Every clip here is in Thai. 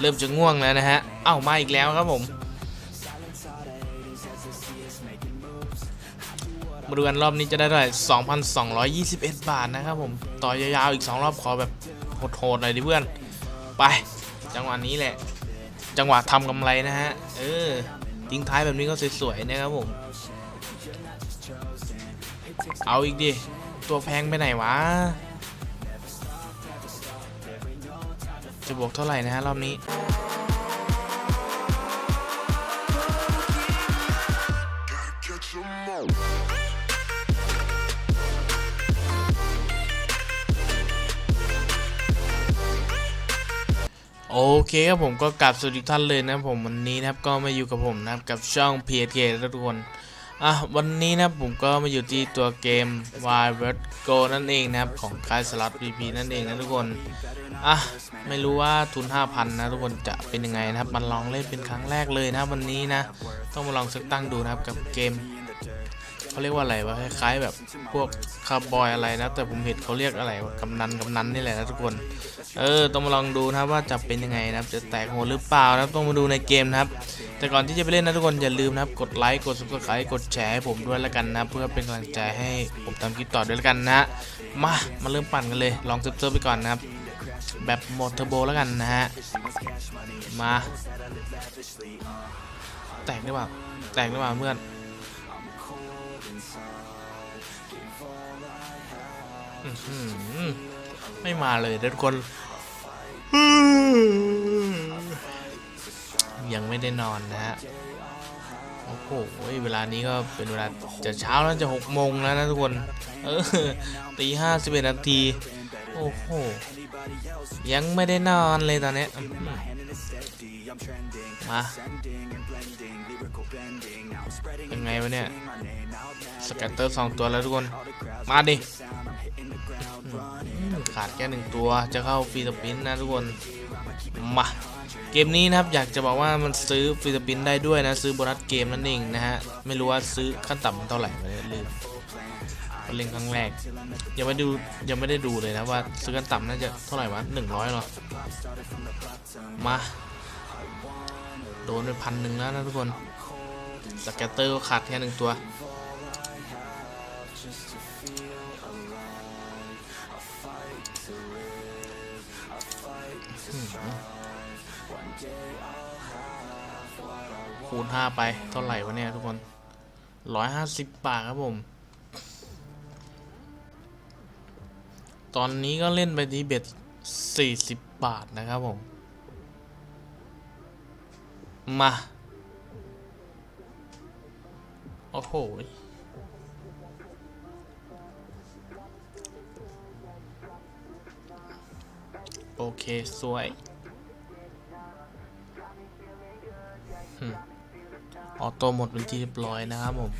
เริ่มจะง่วงแล้วนะฮะ เอ้ามาอีกแล้วครับผม มาดูกันรอบนี้จะได้เท่าไหร่2,221 บาทนะครับผม ต่อยาวๆอีก 2 รอบขอแบบโหดๆหน่อยดิเพื่อน ไป จังหวะนี้แหละ จังหวะทำกำไรนะฮะ เออ ทิ้งท้ายแบบนี้ก็สวยๆนะครับผม เอาอีกดิ ตัวแพงไปไหนวะ จะบวกเท่าไหร่นะฮะรอบนี้โอเคครับผมก็กลับสวัสดีท่านเลยนะผมวันนี้นะครับก็มาอยู่กับผมนะครับกับช่อง p k ทุกคน อะวันนี้นะผมก็มาอยู่ที่ตัวเกม Wild west Go นั่นเองนะครับ ของค่ายสล็อต PP นั่นเองนะทุกคน อะ ไม่รู้ว่าทุน 5,000 นะทุกคนจะเป็นยังไงนะครับ มันลองเล่นเป็นครั้งแรกเลยนะวันนี้นะ ต้องมาลองสักตั้งดูนะครับกับเกม เขาเรียกว่าอะไรวะคล้ายๆแบบพวกคาร์บอยอะไรนะ แต่ผมเห็นเขาเรียกอะไรวะกำนันกำนันนี่แหละนะทุกคน เออต้องมาลองดูนะว่าจะเป็นยังไงนะครับ จะแตกโหดหรือเปล่านะต้องมาดูในเกมนะครับ แต่ก่อนที่จะไปเล่นนะทุกคนอย่าลืมนะครับกดไลค์กด subscribe กดแชร์ให้ผมด้วยแล้วกันนะ เพื่อเป็นกำลังใจให้ผมทำคลิปต่อด้วยแล้วกันนะมามาเริ่มปั่นกันเลยลองเซิร์ฟไปก่อนนะครับแบบโหมดเทอร์โบแล้วกันนะฮะ มา แตกหรือเปล่า แตกหรือเปล่าเพื่อน ไม่มาเลยทุกคน ยังไม่ได้นอนนะฮะ โอ้โห เวลานี้ก็เป็นเวลาจะเช้าแล้วจะหกโมงแล้วนะทุกคน เออตีห้าสิบเอ็ดนาที โอ้โห ยังไม่ได้นอนเลยตอนนี้มายังไงวะเนี่ย สแกตเตอร์สองตัวแล้วทุกคน มาดิ ขาดแค่หนึ่งตัวจะเข้าฟรีสปินนะทุกคน มา เกมนี้นะครับอยากจะบอกว่ามันซื้อฟรีสปินได้ด้วยนะ ซื้อโบนัสเกมนั่นเองนะฮะ ไม่รู้ว่าซื้อขั้นต่ำเท่าไหร่ไม่ได้ลืมเล่นครั้งแรก ยังไม่ดูยังไม่ได้ดูเลยนะว่าซื้อขั้นต่ำน่าจะเท่าไหร่วะหนึ่งร้อยหรอ มาโดนไปพันหนึ่งแล้วนะทุกคนสแกตเตอร์ก็ขาดแค่หนึ่งตัว คูณห้าไปเท่าไหร่วะเนี่ยทุกคนร้อยห้าสิบบาทครับผม ตอนนี้ก็เล่นไปที่เบ็ดสี่สิบบาทนะครับผม มา โอ้โหโอเค สวย ออโต้หมดเป็นที่เรียบร้อยนะครับผม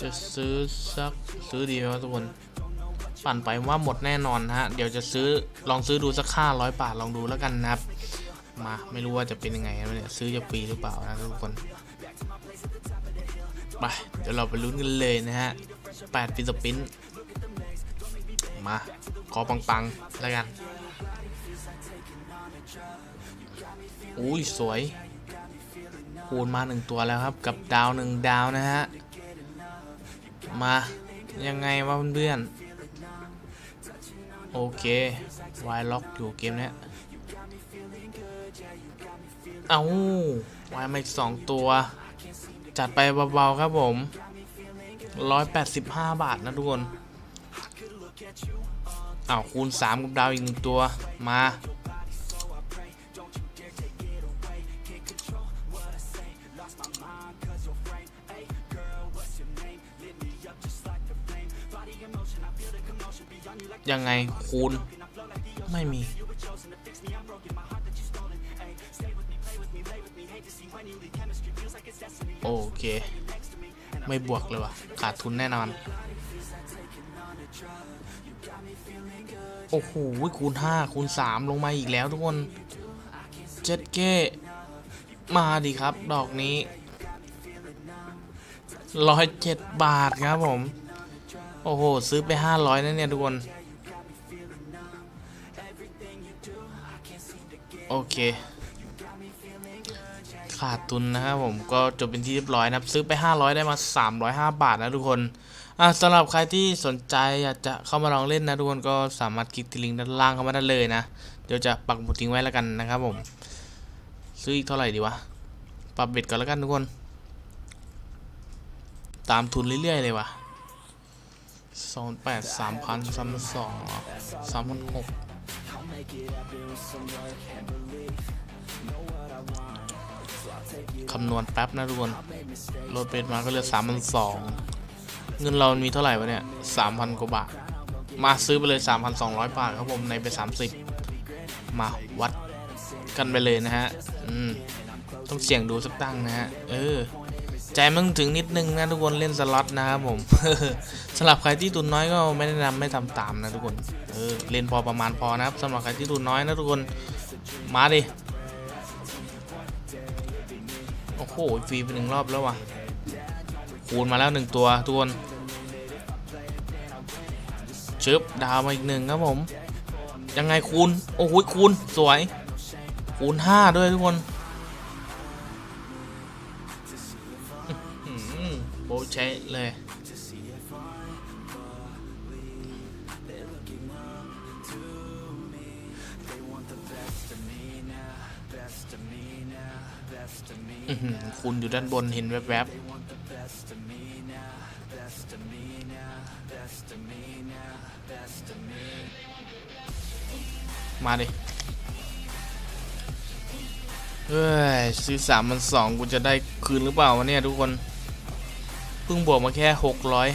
จะซื้อสักซื้อดีไหมทุกคน ปั่นไปว่าหมดแน่นอนนะฮะ เดี๋ยวจะซื้อลองซื้อดูสักห้าร้อยบาทลองดูแล้วกันนะครับ มาไม่รู้ว่าจะเป็นยังไงนะเนี่ยซื้อจะฟรีหรือเปล่านะทุกคนไปเดี๋ยวเราไปลุ้นกันเลยนะฮะแปดฟิสปินมาขอปังๆแล้วกัน อุ้ยสวยคูณมาหนึ่งตัวแล้วครับกับดาวหนึ่งดาวนะฮะ มายังไงวะเพื่อนๆโอเควายล็อกอยู่เกมเนี้ยเอาวายมาอีกสองตัว จัดไปเบาๆครับผม 185 บาทนะทุกคนอ้าวคูณ 3 กับดาวอีกหนึ่งตัวมา ยังไงคูณ ไม่มี โอเค ไม่บวกเลยวะขาดทุนแน่นอน โอ้โห คูณ 5 คูณ 3 ลงมาอีกแล้วทุกคนเจ็ดเก้มาดิครับ ดอกนี้ร้อยเจ็ดบาทครับผม โอ้โห ซื้อไป 500นะเนี่ยทุกคน โอเค ขาดทุนนะครับผมก็จบเป็นที่เรียบร้อยนะครับ ซื้อไป 500 ได้มา 305 บาทนะทุกคนอะสำหรับใครที่สนใจอยากจะเข้ามาลองเล่นนะทุกคนก็สามารถคลิกที่ลิงก์ด้านล่างเข้ามาได้เลยนะ เดี๋ยวจะปักหมุดทิ้งไว้แล้วกันนะครับผม ซื้ออีกเท่าไหร่ดีวะ ปรับเบ็ดก่อนแล้วกันทุกคน ตามทุนเรื่อยๆเลยวะ สองแปดสามพันสามสองสามพันหกคำนวณแป๊บนะทุกคนลดเบ็ดมาก็เหลือสามพันสองเงินเรามีเท่าไหร่วะเนี่ยสามพันกว่าบาท มาซื้อไปเลยสามพันสองร้อยบาทครับผมในไปสามสิบมาวัดกันไปเลยนะฮะ อืม ต้องเสี่ยงดูสักตั้งนะฮะ เออ ใจมันถึงนิดนึงนะทุกคนเล่นสล็อตนะครับผมสำหรับใครที่ทุนน้อยก็ไม่แนะนำไม่ทำตามนะทุกคนเออเล่นพอประมาณพอนะครับสำหรับใครที่ทุนน้อยนะทุกคนมาดิโอ้โหฟรีไปหนึ่งรอบแล้วว่ะคูณมาแล้วหนึ่งตัวทุกคนชึบดาวมาอีกหนึ่งครับผม ยังไงคูณ โอ้โหคูณสวย คูณห้าด้วยทุกคน โบะใช้เลย คุณอยู่ด้านบนเห็นแวบๆ มาดิเฮ้ย ซื้อสามมันสองกูจะได้คืนหรือเปล่าวะเนี่ยทุกคน เพิ่งบวกมาแค่หกร้อย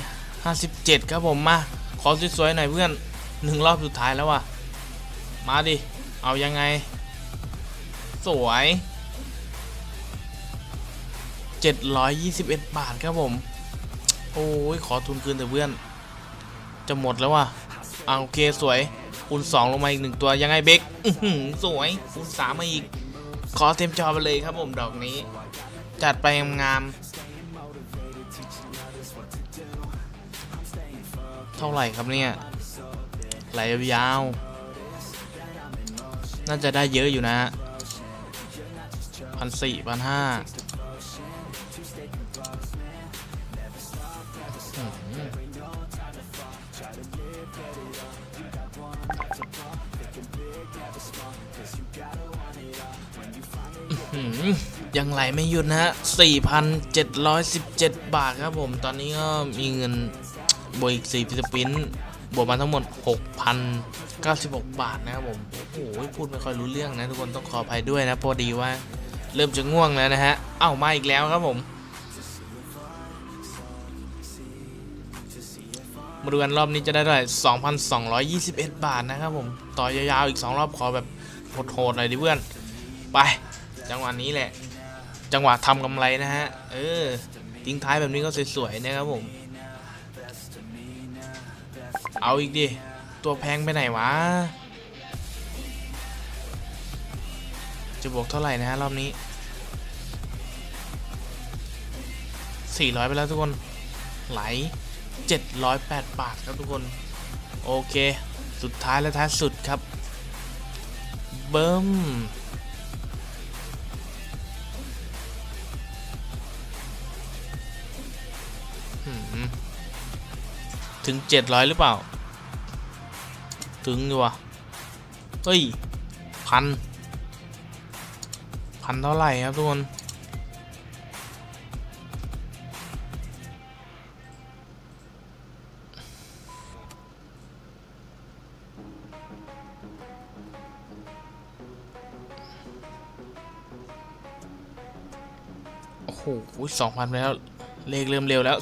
ห้าสิบเจ็ดครับผมมา ขอสวยๆหน่อยเพื่อนหนึ่งรอบสุดท้ายแล้วว่ะ มาดิ เอายังไง สวยเจ็ดร้อยยี่สิบเอ็ดบาทครับผม โอ้ย ขอทุนคืนแต่เพื่อน จะหมดแล้วว่ะอ่าโอเคสวยคูณสองลงมาอีกหนึ่งตัวยังไงเบกสวยคูณสามมาอีก ขอเต็มจอไปเลยครับผมดอกนี้ จัดไปงามๆ เท่าไหร่ครับเนี่ยไหลยาวน่าจะได้เยอะอยู่นะพันสี่พันห้ายังไหลไม่หยุดนะฮะ4,717 บาทครับผม ตอนนี้ก็มีเงิน บวกอีก4ฟิสปินบวกมาทั้งหมด 6,096 บาทนะครับผม โอ้โหพูดไม่ค่อยรู้เรื่องนะ ทุกคนต้องขออภัยด้วยนะพอดีว่าเริ่มจะง่วงแล้วนะฮะ เอ้ามาอีกแล้วครับผม มาดูกันรอบนี้จะได้เท่าไหร่2,221 บาทนะครับผม ต่อยาวๆอีก 2 รอบขอแบบโหดๆหน่อยดิเพื่อน ไป จังหวะนี้แหละ จังหวะทำกำไรนะฮะ เออทิ้งท้ายแบบนี้ก็สวยๆนะครับผม เอาอีกดิ ตัวแพงไปไหนวะ จะบวกเท่าไหร่นะฮะรอบนี้ 400 ไปแล้วทุกคน ไหล 708 บาทครับทุกคน โอเค สุดท้ายและท้ายสุดครับ เบิ้มหืมถึง 700 หรือเปล่า ถึงอยู่วะเฮ้ย พัน พันเท่าไหร่ครับทุกคน โอ้โหสองพันแล้ว เลขเริ่มเร็วแล้ว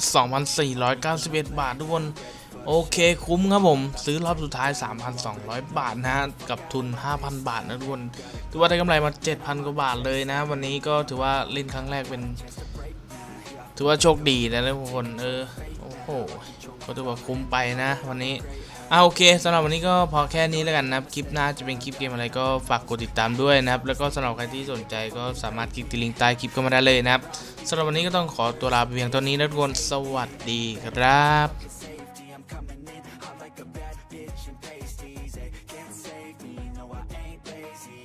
2,491 บาททุกคน โอเคคุ้มครับผม ซื้อรอบสุดท้าย 3,200 บาทนะฮะ กับทุน 5,000 บาทนะทุกคนถือว่าได้กำไรมา 7,000 กว่าบาทเลยนะ วันนี้ก็ถือว่าเล่นครั้งแรกเป็น ถือว่าโชคดีนะทุกคนเออโอ้โหก็ถือว่าคุ้มไปนะ วันนี้อ่าโอเคสำหรับวันนี้ก็พอแค่นี้แล้วกันนะครับคลิปหน้าจะเป็นคลิปเกมอะไรก็ฝากกดติดตามด้วยนะครับ แล้วก็สำหรับใครที่สนใจก็สามารถคลิกที่ลิงก์ใต้คลิปก็มาได้เลยนะครับสำหรับวันนี้ก็ต้องขอตัวลาไปเพียงเท่านี้นะทุกคนสวัสดีครับ